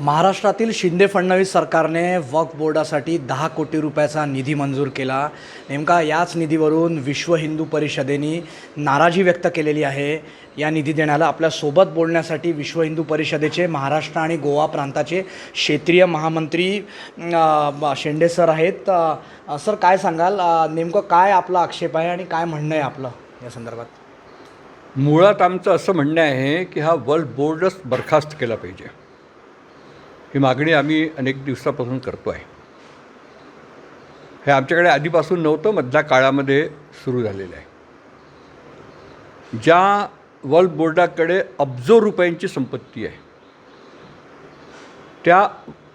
महाराष्ट्रातील शिंदे फडणवीस सरकारने वक्फ बोर्डासाठी दहा कोटी रुपयाचा निधी मंजूर केला. नेमका याच निधीवरून विश्व हिंदू परिषदेने नाराजी व्यक्त केलेली आहे. या निधी देण्याला आपल्यासोबत बोलण्यासाठी विश्व हिंदू परिषदेचे महाराष्ट्र आणि गोवा प्रांताचे क्षेत्रीय महामंत्री शेंडे सर आहेत. सर काय सांगाल? नेमकं काय आपला आक्षेप आहे आणि काय म्हणणं आहे आपलं या संदर्भात? मुळात आमचं असं म्हणणं आहे की हा वर्ल्ड बोर्डच बरखास्त केला पाहिजे. ही मागणी आम्ही अनेक दिवसापासून करतो आहे. हे आमच्याकडे आधीपासून नव्हतं मधल्या काळामध्ये सुरू झालेलं आहे. ज्या वर्ल्ड बोर्डाकडे अब्जो रुपयांची संपत्ती आहे त्या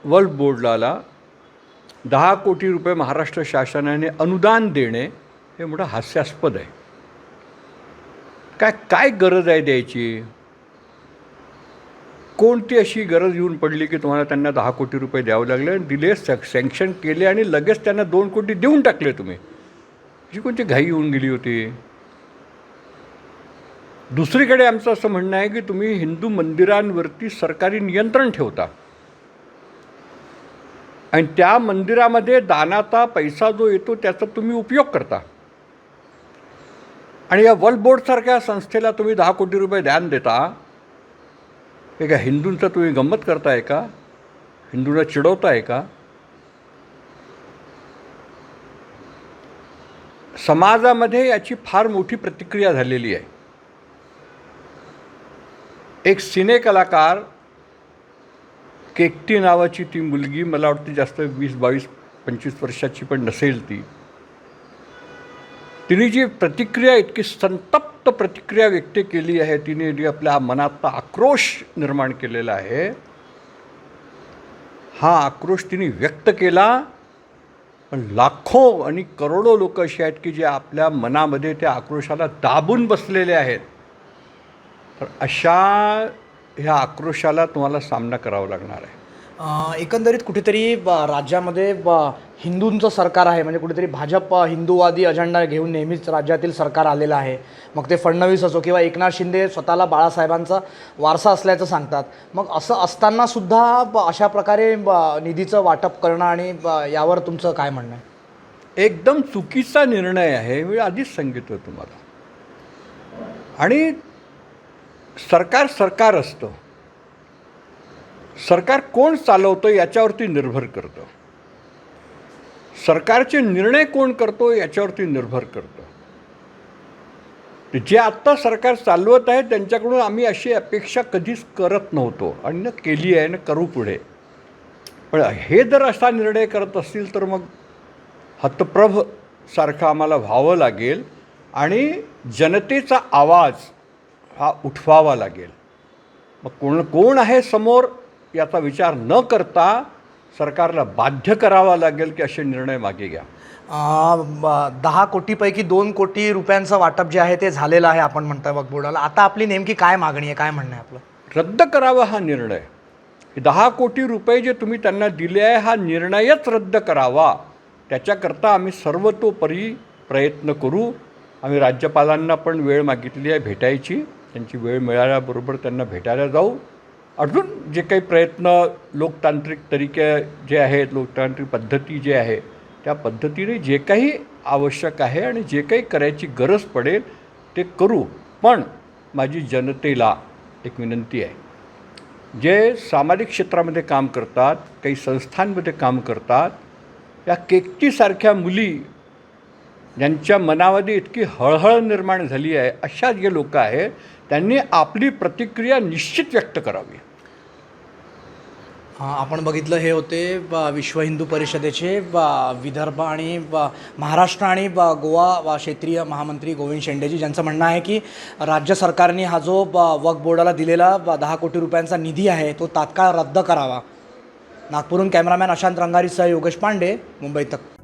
वर्ल्ड बोर्डाला दहा कोटी रुपये महाराष्ट्र शासनाने अनुदान देणे हे मोठं हास्यास्पद आहे. काय काय गरज आहे द्यायची? कोणती अशी गरज येऊन पडली की तुम्हाला त्यांना दहा कोटी रुपये द्यावे लागले आणि दिले सँक्शन केले आणि लगेच त्यांना दोन कोटी देऊन टाकले तुम्ही? जी कोणती घाई येऊन गेली होती? दुसरीकडे आमचं असं म्हणणं आहे की तुम्ही हिंदू मंदिरांवरती सरकारी नियंत्रण ठेवता. आणि त्या मंदिरामध्ये दानाचा पैसा जो येतो त्याचा तुम्ही उपयोग करता. आणि या वर्ल्ड बोर्डसारख्या संस्थेला तुम्ही दहा कोटी रुपये ध्यान देता का हिंदूंचं तुम्ही गंमत करताय का? हिंदूंना चिडवताय का? समाजामध्ये याची फार मोठी प्रतिक्रिया झालेली आहे. एक सिने कलाकार केकटी नावाची ती मुलगी मला वाटते जास्त वीस बावीस पंचवीस वर्षाची पण नसेल ती. तिने जी प्रतिक्रिया इतकी संतप्त प्रतिक्रिया व्यक्त केली आहे. तिने जी आपल्या मनातला आक्रोश निर्माण केलेला आहे हा आक्रोश तिने व्यक्त केला. पण लाखो आणि करोडो लोक अशी आहेत की जे आपल्या मनामध्ये त्या आक्रोशाला दाबून बसलेले आहेत. तर अशा ह्या आक्रोशाला तुम्हाला सामना करावा लागणार आहे. एकंदरीत कुठेतरी राज्यामध्ये हिंदूंचं सरकार आहे म्हणजे कुठेतरी भाजप हिंदूवादी अजेंडा घेऊन नेहमीच राज्यातील सरकार आलेलं आहे. मग ते फडणवीस असो किंवा एकनाथ शिंदे स्वतःला बाळासाहेबांचा वारसा असल्याचं सांगतात. मग असं असताना सुद्धा ब- अशा प्रकारे ब- निधीचं वाटप करणं आणि यावर तुमचं काय म्हणणं आहे? एकदम चुकीचा निर्णय आहे मी आधीच सांगितलं तुम्हाला. आणि सरकार सरकार असतं. सरकार कोण चालवतं याच्यावरती निर्भर करतं. सरकारचे निर्णय कोण करतो याच्यावरती निर्भर करतं. जे आत्ता सरकार चालवत आहे त्यांच्याकडून आम्ही अशी अपेक्षा कधीच करत नव्हतो. आणि न केली आहे ना करू पुढे. पण हे जर असा निर्णय करत असतील तर मग हतप्रभ सारखं आम्हाला व्हावं लागेल आणि जनतेचा आवाज हा उठवावा लागेल. मग कोण कोण आहे समोर याचा विचार न करता सरकारला बाध्य करावा लागेल की असे निर्णय मागे घ्या. दहा कोटीपैकी दोन कोटी रुपयांचं वाटप जे आहे ते झालेलं आहे आपण म्हणतोय बोर्डाला. आता आपली नेमकी काय मागणी आहे काय म्हणणं आहे आपलं? रद्द करावा हा निर्णय. दहा कोटी रुपये जे तुम्ही त्यांना दिले आहे हा निर्णयच रद्द करावा. त्याच्याकरता आम्ही सर्वतोपरी प्रयत्न करू. आम्ही राज्यपालांना पण वेळ मागितली आहे भेटायची. त्यांची वेळ मिळाल्याबरोबर त्यांना भेटायला जाऊ. अजून जे काही प्रयत्न लोकतांत्रिक तरीके जे आहेत लोकतांत्रिक पद्धती जे आहे त्या पद्धतीने जे काही आवश्यक आहे आणि जे काही करायची गरज पडेल ते करू. पण माझी जनतेला एक विनंती आहे. जे सामाजिक क्षेत्रामध्ये काम करतात काही संस्थांमध्ये काम करतात या केकटीसारख्या मुली ज्यांच्या मनामध्ये इतकी हळहळ निर्माण झाली आहे अशा जे लोक आहेत त्यांनी आपली प्रतिक्रिया निश्चित व्यक्त करावी. आपण बघितलं हे होते ब- विश्व हिंदू परिषदेचे ब- विदर्भ आणि ब- महाराष्ट्र आणि ब- गोवा वा क्षेत्रीय महामंत्री गोविंद शेंडेजी ज्यांचं म्हणणं आहे की राज्य सरकारने हा जो ब- वक्फ बोर्डाला दिलेला ब- दहा कोटी रुपयांचा निधी आहे तो तात्काळ रद्द करावा. नागपूरहून कॅमेरामॅन अशांत रंगारीसह योगेश पांडे मुंबई तक.